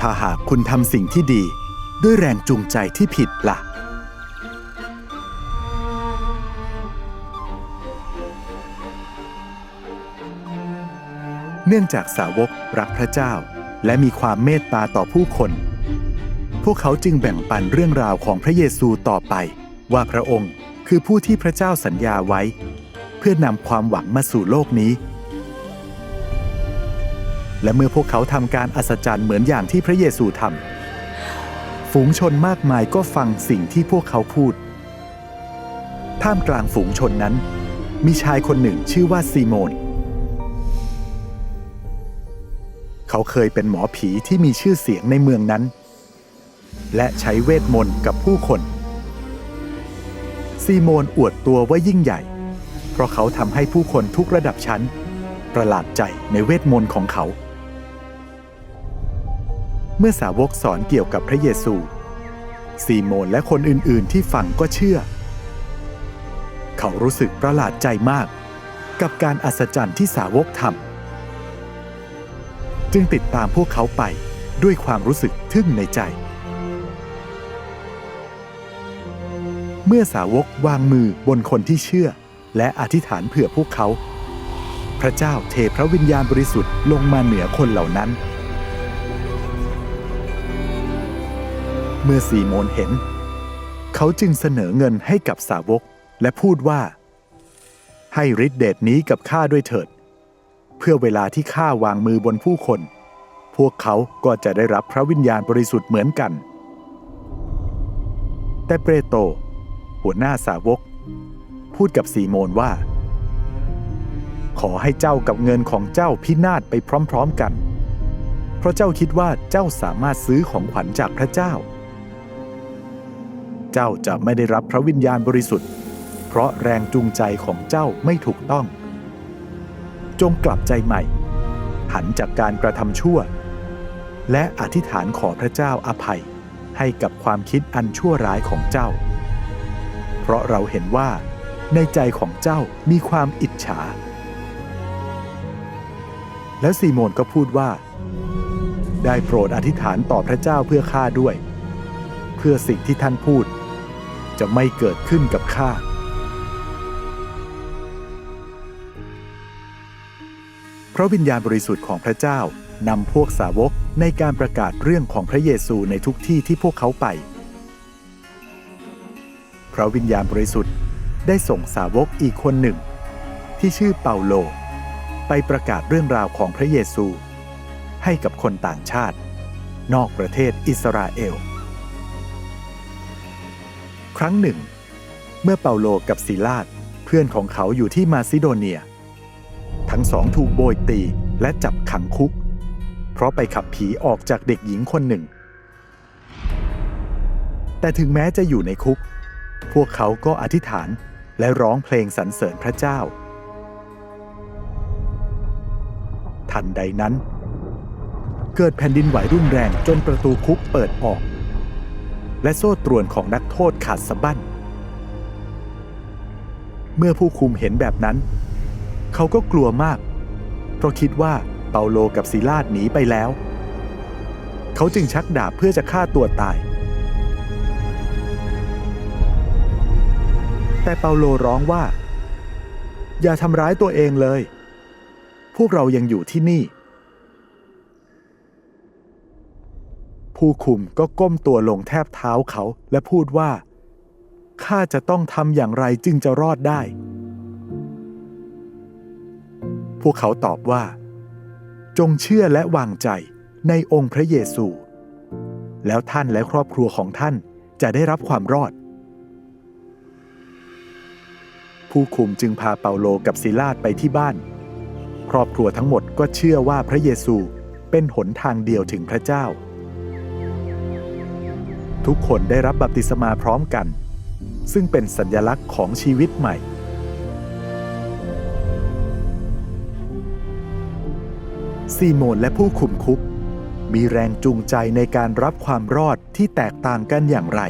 ถ้าหากคุณทำสิ่งที่ดี ด้วยแรงจูงใจที่ผิดล่ะ เนื่องจากสาวกรักพระเจ้า และมีความเมตตาต่อผู้คน พวกเขาจึงแบ่งปันเรื่องราวของพระเยซูต่อไป ว่าพระองค์คือผู้ที่พระเจ้าสัญญาไว้ เพื่อนำความหวังมาสู่โลกนี้ และเมื่อพวกเขาทำการอัศจรรย์เหมือนอย่างที่พระเยซูทำฝูงชนมากมายก็ฟังสิ่งที่พวกเขาพูด ท่ามกลางฝูงชนนั้น มีชายคนหนึ่งชื่อว่าซีโมน เขาเคยเป็นหมอผีที่มีชื่อเสียงในเมืองนั้น และใช้เวทมนต์กับผู้คน ซีโมนอวดตัวว่ายิ่งใหญ่ เพราะเขาทำให้ผู้คนทุกระดับชั้นประหลาดใจในเวทมนต์ของเขา เมื่อสาวกสอนเกี่ยวกับพระเยซูซีโมนและคนอื่นๆที่ฟังก็เชื่อ เขารู้สึกประหลาดใจมาก กับการอัศจรรย์ที่สาวกทำจึงติดตามพวกเขาไปด้วยความรู้สึกทึ่งในใจ เมื่อสาวกวางมือบนคนที่เชื่อ และอธิษฐานเผื่อพวกเขา พระเจ้าเทพระวิญญาณบริสุทธิ์ลงมาเหนือคนเหล่านั้น เมื่อซีโมนเห็น เขาจึงเสนอเงินให้กับสาวกและพูดว่า ให้ฤทธิเดชนี้กับข้าด้วยเถิด เพื่อเวลาที่ข้าวางมือบนผู้คน พวกเขาก็จะได้รับพระวิญญาณบริสุทธิ์เหมือนกัน แต่เปโตรหัวหน้าสาวก พูดกับซีโมนว่า ขอให้เจ้ากับเงินของเจ้าพินาศไปพร้อม ๆกัน เพราะเจ้าคิดว่าเจ้าสามารถซื้อของขวัญจากพระเจ้า เจ้าจะไม่ได้รับพระวิญญาณบริสุทธิ์ เพราะแรงจูงใจของเจ้าไม่ถูกต้อง จงกลับใจใหม่ หันจากการกระทำชั่ว และอธิษฐานขอพระเจ้าอภัยให้กับความคิดอันชั่วร้ายของเจ้า เพราะเราเห็นว่าในใจของเจ้ามีความอิจฉา แล้วซีโมนก็พูดว่า ได้โปรดอธิษฐานต่อพระเจ้าเพื่อข้าด้วย เพื่อสิ่งที่ท่านพูด จะไม่เกิดขึ้นกับข้าพระวิญญาณบริสุทธิ์ของพระเจ้านำพวกสาวกในการประกาศเรื่องของพระเยซูในทุกที่ที่พวกเขาไป พระวิญญาณบริสุทธิ์ได้ส่งสาวกอีกคนหนึ่ง ที่ชื่อเปาโล ไปประกาศเรื่องราวของพระเยซู ให้กับคนต่างชาติ นอกประเทศอิสราเอล ครั้งหนึ่ง เมื่อเปาโลกับซิลาสเพื่อนของเขาอยู่ที่มาซิโดเนีย ทั้งสองถูกโบยตีและจับขังคุก เพราะไปขับผีออกจากเด็กหญิงคนหนึ่ง แต่ถึงแม้จะอยู่ในคุก พวกเขาก็อธิษฐานและร้องเพลงสรรเสริญพระเจ้า ทันใดนั้น เกิดแผ่นดินไหวรุนแรงจนประตูคุกเปิดออก และโซ่ตรวนของนักโทษขาดสะบั้น เมื่อผู้คุมเห็นแบบนั้น เขาก็กลัวมาก เพราะคิดว่าเปาโลกับซิลาสหนีไปแล้ว เขาจึงชักดาบเพื่อจะฆ่าตัวตาย แต่เปาโลร้องว่า อย่าทำร้ายตัวเองเลย พวกเรายังอยู่ที่นี่ ผู้คุมก็ก้มตัวลงแทบเท้าเขาและพูดว่าข้าจะต้องทำอย่างไรจึงจะรอดได้ พวกเขาตอบว่า จงเชื่อและวางใจในองค์พระเยซู แล้วท่านและครอบครัวของท่านจะได้รับความรอด ผู้คุมจึงพาเปาโลกับซิลาสไปที่บ้าน ครอบครัวทั้งหมดก็เชื่อว่าพระเยซูเป็นหนทางเดียวถึงพระเจ้า ทุกคนได้รับบัพติศมาพร้อมกัน ซึ่งเป็นสัญลักษณ์ของชีวิตใหม่ ซีโมนและผู้คุมคุก มีแรงจูงใจในการรับความรอดที่แตกต่างกันอย่างไร